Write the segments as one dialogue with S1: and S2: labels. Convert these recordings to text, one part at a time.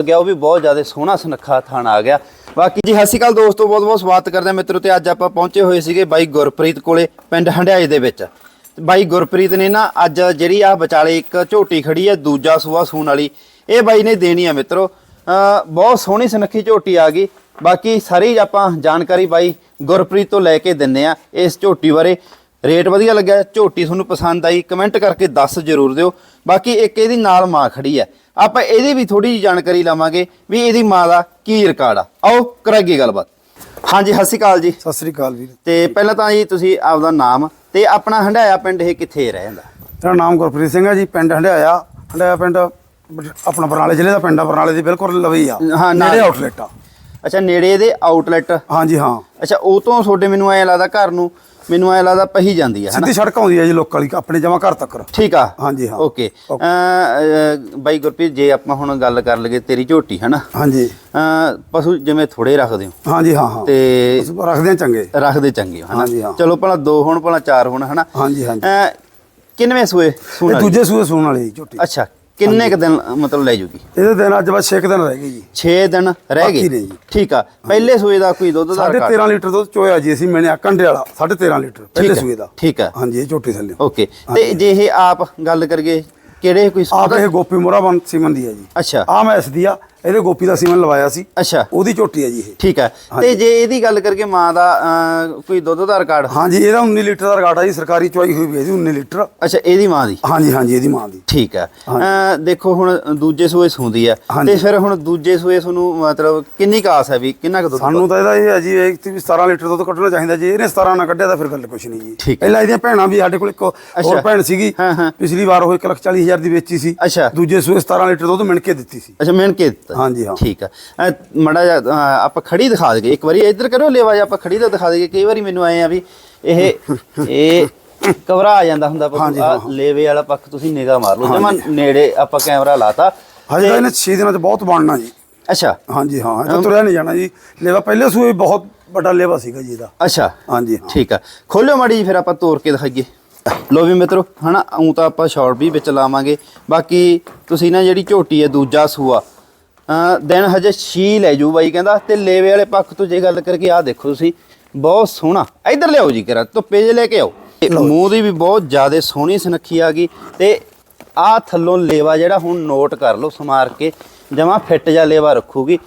S1: ਲੱਗਿਆ, ਉਹ ਵੀ ਬਹੁਤ ਜ਼ਿਆਦਾ ਸੋਹਣਾ ਸੁਨੱਖਾ ਥਣ ਆ ਗਿਆ। ਬਾਕੀ ਜੀ, ਸਤਿ ਸ਼੍ਰੀ ਅਕਾਲ ਦੋਸਤੋ, ਬਹੁਤ ਬਹੁਤ ਸਵਾਗਤ ਕਰਦੇ ਹਾਂ ਮਿੱਤਰੋ ਤੇ ਅੱਜ ਆਪਾਂ ਪਹੁੰਚੇ ਹੋਏ ਸੀਗੇ ਬਾਈ ਗੁਰਪ੍ਰੀਤ ਕੋਲੇ, ਪਿੰਡ ਹੰਡਿਆਏ ਦੇ ਵਿੱਚ। ਬਾਈ ਗੁਰਪ੍ਰੀਤ ਨੇ ਨਾ ਅੱਜ ਜਿਹੜੀ ਆ ਵਿਚਾਲੇ ਇੱਕ ਝੋਟੀ ਖੜੀ ਹੈ, ਦੂਜਾ ਸੂਆ ਸੂਣ ਵਾਲੀ, ਇਹ ਬਾਈ ਨੇ ਦੇਣੀ ਆ ਮਿੱਤਰੋ। ਬਹੁਤ ਸੋਹਣੀ ਸੁਨੱਖੀ ਝੋਟੀ ਆ ਗਈ। ਬਾਕੀ ਸਾਰੀ ਆਪਾਂ ਜਾਣਕਾਰੀ ਬਾਈ ਗੁਰਪ੍ਰੀਤ ਤੋਂ ਲੈ ਕੇ ਦਿੰਨੇ ਆ ਇਸ ਝੋਟੀ ਬਾਰੇ। ਰੇਟ ਵਧੀਆ ਲੱਗਿਆ, ਝੋਟੀ ਤੁਹਾਨੂੰ ਪਸੰਦ ਆਈ, ਕਮੈਂਟ ਕਰਕੇ ਦੱਸ ਜਰੂਰ ਦਿਓ। ਬਾਕੀ ਇੱਕ ਇਹਦੀ ਨਾਲ ਮਾਂ ਖੜੀ ਹੈ ਆਪਾਂ ਇਹਦੀ ਵੀ ਥੋੜੀ ਜਿਹੀ ਜਾਣਕਾਰੀ ਲਵਾਂਗੇ ਵੀ ਇਹਦੀ ਮਾਂ ਦਾ ਕੀ ਰਿਕਾਰਡ ਆ। ਆਓ ਕਰਾਂਗੇ ਗੱਲਬਾਤ? ਹਾਂਜੀ ਸਤਿ ਸ਼੍ਰੀ ਅਕਾਲ ਜੀ।
S2: ਸਤਿ ਸ੍ਰੀ ਅਕਾਲ ਵੀਰ।
S1: ਤੇ ਪਹਿਲਾਂ ਤਾਂ ਜੀ ਤੁਸੀਂ ਆਪਦਾ ਨਾਮ ਤੇ ਆਪਣਾ ਹੰਡਾਇਆ ਪਿੰਡ ਇਹ ਕਿੱਥੇ ਰਹਿੰਦਾ
S2: ਮੇਰਾ ਨਾਮ ਗੁਰਪ੍ਰੀਤ ਸਿੰਘ ਹੈ ਜੀ ਪਿੰਡ ਹੰਡਿਆਇਆ ਹੰਡਿਆਇਆ ਪਿੰਡ ਆਪਣਾ ਬਰਨਾਲੇ ਜ਼ਿਲ੍ਹੇ ਦਾ ਪਿੰਡ ਆ ਬਰਨਾਲੇ ਦੀ ਬਿਲਕੁਲ ਲਵਈ ਆ।
S1: ਹਾਂ।
S2: ਨੇੜੇ ਆਊਟਲੈਟ ਆ।
S1: ਅੱਛਾ ਨੇੜੇ ਇਹਦੇ ਆਊਟਲੈਟ
S2: ਹਾਂਜੀ ਹਾਂ।
S1: ਅੱਛਾ ਉਹ ਤੋਂ ਤੁਹਾਡੇ ਮੈਨੂੰ ਐ ਲੱਗਦਾ ਘਰ ਨੂੰ ਮੈਨੂੰ ਐ ਲੱਗਦਾ ਪਹੀ ਜਾਂਦੀ ਹੈ ਹਨਾ?
S2: ਸਿੱਧੀ ਸੜਕ ਆਉਂਦੀ ਹੈ ਜੀ ਲੋਕਾਂ ਵਾਲੀ ਆਪਣੇ ਜਮਾ ਘਰ ਤੱਕ।
S1: ਠੀਕ ਆ।
S2: ਹਾਂਜੀ, ਹਾਂ।
S1: ਓਕੇ। ਬਾਈ ਗੁਰਪ੍ਰੀਤ ਜੇ ਆਪਾਂ ਹੁਣ ਗੱਲ ਕਰ ਲਈਏ ਤੇਰੀ ਝੋਟੀ ਹਨਾ?
S2: ਹਾਂਜੀ।
S1: ਪਸ਼ੂ ਜਿਵੇਂ ਥੋੜੇ ਰੱਖਦੇ ਹੋ।
S2: ਹਾਂਜੀ ਹਾਂ ਹਾਂ।
S1: ਤੇ
S2: ਰੱਖਦੇ ਚੰਗੇ।
S1: ਰੱਖਦੇ ਚੰਗੇ ਹਨਾ। ਚਲੋ ਭਲਾ ਦੋ ਹੁਣ ਭਲਾ ਚਾਰ ਹੁਣ ਹਨਾ?
S2: ਹਾਂਜੀ ਹਾਂਜੀ।
S1: ਕਿੰਨਵੇਂ ਸੂਏ ਸੂਣ ਵਾਲੀ?
S2: ਦੂਜੇ ਸੂਏ ਸੂਣ ਵਾਲੀ ਝੋਟੀ।
S1: ਅੱਛਾ ਕਿੰਨੇ ਕ ਦਿਨ ਮਤਲਬ ਲੈ ਜੂਗੀ?
S2: ਇਹਦੇ ਦਿਨ ਅੱਜ ਬਸ 6 ਦਿਨ ਰਹਿ ਗਏ ਜੀ।
S1: 6 ਦਿਨ ਰਹਿ ਗਏ। ਠੀਕ ਆ। ਪਹਿਲੇ ਸੂਏ ਦਾ ਕੋਈ ਦੁੱਧ ਦਾ
S2: ਸਾਢੇ
S1: ਰਿਕਾਰਡ
S2: 13 ਲੀਟਰ ਦੁੱਧ ਚੋਇਆ ਜੀ ਅਸੀਂ ਮੈਨੇ ਕੰਡੇ ਵਾਲਾ ਸਾਢੇ 13 ਲੀਟਰ ਪਹਿਲੇ ਸੂਏ ਦਾ।
S1: ਠੀਕ ਹੈ।
S2: ਹਾਂਜੀ ਇਹ ਝੋਟੀ ਥੱਲੇ।
S1: ਓਕੇ। ਤੇ ਜੇ ਇਹ ਆਪ ਗੱਲ ਕਰੀਏ ਕਿਹੜੇ ਕੋਈ
S2: ਆਪ ਇਹ ਗੋਪੀ ਮੋਰਾਬਨ ਸੀਮਨ ਦੀ ਹੈ ਜੀ।
S1: ਅੱਛਾ।
S2: ਆ ਮੈਂ ਇਸ ਦੀ ਆ। ਇਹਦੇ ਗੋਪੀ ਦਾ ਸੀਮਨ ਲਵਾਇਆ ਸੀ।
S1: ਅੱਛਾ।
S2: ਉਹਦੀ ਝੋਟੀ ਹੈ ਜੀ ਇਹ।
S1: ਠੀਕ ਹੈ। ਤੇ ਜੇ ਇਹਦੀ ਗੱਲ ਕਰੀਏ ਮਾਂ ਦਾ ਅਹ, ਕੋਈ ਦੁੱਧ ਦਾ ਰਿਕਾਰਡ
S2: ਹਾਂਜੀ ਇਹਦਾ 19 ਲੀਟਰ ਦਾ ਰਿਕਾਰਡ ਆ ਜੀ ਸਰਕਾਰੀ ਚੁਆਈ ਹੋਈ ਵੀ ਹੈ ਜੀ 19 ਲੀਟਰ।
S1: ਅੱਛਾ ਇਹਦੀ ਮਾਂ ਦੀ?
S2: ਹਾਂਜੀ ਹਾਂਜੀ ਇਹਦੀ ਮਾਂ ਦੀ।
S1: ਠੀਕ ਹੈ। ਅਹ, ਦੇਖੋ ਹੁਣ ਦੂਜੇ ਸੂਏ ਸੂੰਦੀ
S2: ਹਾਂਜੀ।
S1: ਤੇ ਫਿਰ ਹੁਣ ਦੂਜੇ ਸੂਏ ਤੁਹਾਨੂੰ ਮਤਲਬ ਕਿੰਨੀ ਕਾਸ ਹੈ ਵੀ ਕਿੰਨਾ ਕੁ ਦੁੱਧ
S2: ਸਾਨੂੰ ਤਾਂ ਇਹਦਾ ਇਹ ਹੈ ਜੀ ਇਹ ਕਿ ਵੀ 17 ਲੀਟਰ ਦੁੱਧ ਕੱਢਣਾ ਚਾਹੀਦਾ ਜੀ। ਇਹਨੇ 17 ਨਾ ਕੱਢਿਆ ਤਾਂ ਫਿਰ ਗੱਲ ਕੁਛ ਨਹੀਂ ਜੀ।
S1: ਠੀਕ ਹੈ।
S2: ਪਹਿਲਾਂ ਇਹਦੀਆਂ ਭੈਣਾਂ ਵੀ ਸਾਡੇ ਕੋਲ ਇੱਕ
S1: ਅੱਛਾ।
S2: ਹੋਰ ਭੈਣ ਸੀਗੀ।
S1: ਹਾਂ, ਹਾਂ।
S2: ਪਿਛਲੀ ਵਾਰ ਉਹ 1 ਲੱਖ 40 ਹਜ਼ਾਰ ਦੀ ਵੇਚੀ ਸੀ।
S1: ਅੱਛਾ।
S2: ਦੂਜੇ ਸੂਏ 17 ਲੀਟਰ ਦੁੱਧ ਮਿਣ ਕੇ ਦਿੱਤੀ ਸੀ।
S1: ਅੱਛਾ ਮਿਹਨ ਕੇ ਦਿੱਤਾ
S2: ਹਾਂਜੀ, ਹਾਂ।
S1: ਠੀਕ ਆ। ਮੜਾ ਆਪਾਂ ਖੜੀ ਦਿਖਾ ਦਈਏ। ਇੱਕ ਵਾਰੀ ਇੱਧਰ ਕਰੋ ਲੇਵਾ ਜਾ ਆਪਾਂ ਖੜੀ ਦਾ ਦਿਖਾ ਦਈਏ। ਕਈ ਵਾਰੀ ਮੈਨੂੰ ਆਏ ਆ ਵੀ ਇਹ ਇਹ ਕਵਰਾ ਆ ਜਾਂਦਾ ਹੁੰਦਾ ਪਰ। ਲੇਵੇ ਵਾਲਾ ਪੱਖ ਤੁਸੀਂ ਨਿਗਾਹ ਮਾਰ ਲਓ। ਜਮਾ ਨੇੜੇ ਆਪਾਂ ਕੈਮਰਾ ਲਾਤਾ।
S2: ਹਜੇ ਤਾਂ ਇਹਨੇ 6 ਦਿਨਾਂ 'ਚ ਬਹੁਤ ਬਣਨਾ ਜੀ।
S1: ਅੱਛਾ।
S2: ਹਾਂਜੀ ਹਾਂ ਇਹ ਤੁਰਿਆ ਨਹੀਂ ਜਾਣਾ ਜੀ। ਲੇਵਾ ਪਹਿਲੇ ਸੂਏ ਬਹੁਤ ਵੱਡਾ ਲੇਵਾ ਸੀਗਾ ਜੀ ਇਹਦਾ।
S1: ਅੱਛਾ।
S2: ਹਾਂਜੀ
S1: ਠੀਕ ਆ। ਖੋਲਿਓ ਮਾੜੀ ਫਿਰ ਆਪਾਂ ਤੋੜ ਕੇ ਦਿਖਾਈਏ। ਲੋ ਵੀ ਮਿੱਤਰੋ ਹਨਾ ਉਂ ਤਾਂ ਆਪਾਂ ਸ਼ਾਰਟ ਵੀ ਵਿੱਚ ਲਾਵਾਂਗੇ। ਬਾਕੀ ਤੁਸੀਂ ਨਾ ਜਿਹੜੀ ਝੋਟੀ ਹੈ ਦੂਜਾ ਸੂਆ ਦਿਨ ਹਜੇ ਛੀ ਲੈ ਜੂ ਬਾਈ ਕਹਿੰਦਾ ਤੇ ਲੇਵੇ ਵਾਲੇ ਪੱਖ ਤੋਂ ਜੇ ਗੱਲ ਕਰਕੇ ਆਹ ਦੇਖੋ ਤੁਸੀਂ ਬਹੁਤ ਸੋਹਣਾ। ਇੱਧਰ ਲਿਆਓ ਜੀ ਕਰਾ ਧੁੱਪੇ ਜੇ ਲੈ ਕੇ ਆਓ। ਮੂੰਹ ਦੀ ਵੀ ਬਹੁਤ ਜ਼ਿਆਦਾ ਸੋਹਣੀ ਸੁਨੱਖੀ ਆ ਗਈ ਤੇ ਆਹ ਥੱਲੋਂ ਲੇਵਾ ਜਿਹੜਾ ਹੁਣ ਨੋਟ ਕਰ ਲਓ ਸਮਾਰ ਕੇ ਜਮਾ ਫਿੱਟ ਜਾ ਲੇਵਾ ਰੱਖੂਗੀ।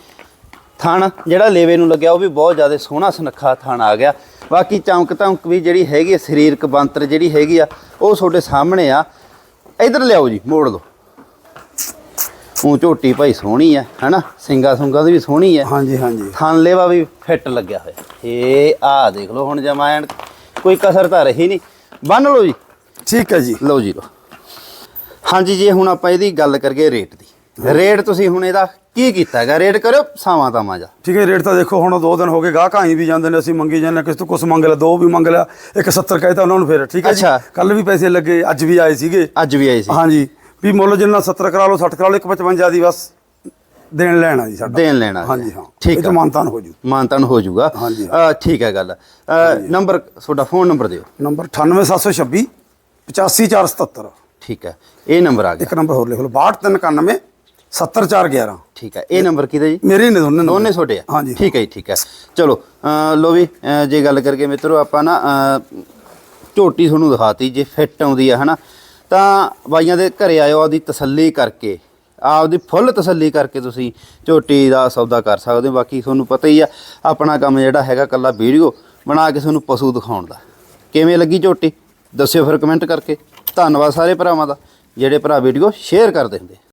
S1: ਥਣ ਜਿਹੜਾ ਲੇਵੇ ਨੂੰ ਲੱਗਿਆ ਉਹ ਵੀ ਬਹੁਤ ਜ਼ਿਆਦਾ ਸੋਹਣਾ ਸੁਨੱਖਾ ਥਣ ਆ ਗਿਆ। ਬਾਕੀ ਚਮਕ ਧਮਕ ਵੀ ਜਿਹੜੀ ਹੈਗੀ ਆ, ਸਰੀਰਕ ਬੰਤਰ ਜਿਹੜੀ ਹੈਗੀ ਆ ਉਹ ਤੁਹਾਡੇ ਸਾਹਮਣੇ ਆ। ਇਧਰ ਲਿਆਓ ਜੀ ਮੋੜ ਲਓ। ਉਹ ਝੋਟੀ ਭਾਈ ਸੋਹਣੀ ਆ ਹਨਾ? ਸਿੰਗਾ ਸੁੰਗਾ ਦੀ ਵੀ ਸੋਹਣੀ ਆ।
S2: ਹਾਂਜੀ ਹਾਂਜੀ।
S1: ਥਣ ਲੇਵਾ ਵੀ ਫਿੱਟ ਲੱਗਿਆ ਹੋਇਆ। ਇਹ ਆ ਦੇਖ ਲਓ ਹੁਣ ਜਮਾ ਐਨ ਕੋਈ ਕਸਰ ਤਾਂ ਰਹੀ ਨਹੀਂ। ਬੰਨ ਲਓ ਜੀ।
S2: ਠੀਕ ਹੈ ਜੀ।
S1: ਲਓ ਜੀ ਲਓ। ਹਾਂਜੀ ਜੀ ਹੁਣ ਆਪਾਂ ਇਹਦੀ ਗੱਲ ਕਰੀਏ ਰੇਟ ਦੀ। ਰੇਟ ਤੁਸੀਂ ਹੁਣ ਇਹਦਾ ਕੀ ਕੀਤਾ ਹੈਗਾ? ਰੇਟ ਕਰਿਓ ਸਾਵਾਂ ਤਾਵਾਂ ਜਾ
S2: ਠੀਕ ਹੈ ਰੇਟ ਤਾਂ ਦੇਖੋ ਹੁਣ ਦੋ ਦਿਨ ਹੋ ਗਏ ਗਾਹਕ ਆਈ ਵੀ ਜਾਂਦੇ ਨੇ ਅਸੀਂ ਮੰਗੀ ਜਾਂਦੇ ਹਾਂ, ਕਿਸੇ ਤੋਂ ਕੁਛ ਮੰਗ ਲਿਆ ਦੋ ਵੀ ਮੰਗ ਲਿਆ ਇੱਕ 70 ਕਹਿਤਾ ਉਹਨਾਂ ਨੂੰ ਫਿਰ ਠੀਕ ਹੈ ਜੀ। ਕੱਲ ਵੀ ਪੈਸੇ ਲੱਗੇ ਅੱਜ ਵੀ ਆਏ ਸੀਗੇ।
S1: ਅੱਜ ਵੀ ਆਏ ਸੀ।
S2: ਹਾਂਜੀ। ਵੀ ਮੁੱਲ ਜਿੰਨਾ 70 ਕਰਾ ਲਓ 60 ਕਰਾ ਲਓ ਇੱਕ 55 ਦੀ ਬਸ ਦੇਣ ਲੈਣਾ ਜੀ ਸਾਡਾ।
S1: ਦੇਣ ਲੈਣਾ
S2: ਹਾਂਜੀ ਹਾਂ।
S1: ਠੀਕ
S2: ਤਾਂ ਮਾਨਤਾਨ ਹੋ ਜੂ।
S1: ਮਾਨਤਨ ਹੋ ਜਾਊਗਾ
S2: ਹਾਂਜੀ।
S1: ਠੀਕ ਹੈ ਗੱਲ। ਨੰਬਰ ਤੁਹਾਡਾ ਫੋਨ ਨੰਬਰ ਦਿਓ।
S2: ਨੰਬਰ 98726 85477
S1: ਠੀਕ ਹੈ। ਇਹ ਨੰਬਰ ਆ ਗਿਆ।
S2: ਇੱਕ ਨੰਬਰ ਹੋਰ ਲਿਖ ਲਓ। 6291 70411
S1: ਠੀਕ ਹੈ। ਇਹ ਨੰਬਰ ਕਿਹਦਾ ਜੀ?
S2: ਮੇਰੇ ਨੇ ਦੋਨੇ
S1: ਦੋਨੇ। ਤੁਹਾਡੇ ਆ।
S2: ਹਾਂਜੀ।
S1: ਠੀਕ ਹੈ ਜੀ ਠੀਕ ਹੈ। ਚਲੋ ਲੋ ਵੀ ਜੇ ਗੱਲ ਕਰਕੇ ਮਿੱਤਰੋ ਆਪਾਂ ਨਾ ਝੋਟੀ ਤੁਹਾਨੂੰ ਦਿਖਾਤੀ ਜੇ ਫਿੱਟ ਆਉਂਦੀ ਆ ਹਨਾ? ਤਾਂ ਬਾਈਆਂ ਦੇ ਘਰੇ ਆਇਓ, ਆਪਦੀ ਤਸੱਲੀ ਕਰਕੇ। ਆਪਦੀ ਫੁੱਲ ਤਸੱਲੀ ਕਰਕੇ ਤੁਸੀਂ ਝੋਟੀ ਦਾ ਸੌਦਾ ਕਰ ਸਕਦੇ ਹੋ। ਬਾਕੀ ਤੁਹਾਨੂੰ ਪਤਾ ਹੀ ਆ, ਆਪਣਾ ਕੰਮ ਜਿਹੜਾ ਹੈਗਾ ਕੱਲਾ ਵੀਡੀਓ ਬਣਾ ਕੇ ਤੁਹਾਨੂੰ ਪਸ਼ੂ ਦਿਖਾਉਣ ਦਾ। ਕਿਵੇਂ ਲੱਗੀ ਝੋਟੀ? ਦੱਸਿਓ ਫਿਰ ਕਮੈਂਟ ਕਰਕੇ। ਧੰਨਵਾਦ ਸਾਰੇ ਭਰਾਵਾਂ ਦਾ, ਜਿਹੜੇ ਭਰਾ ਵੀਡੀਓ ਸ਼ੇਅਰ ਕਰਦੇ ਹੁੰਦੇ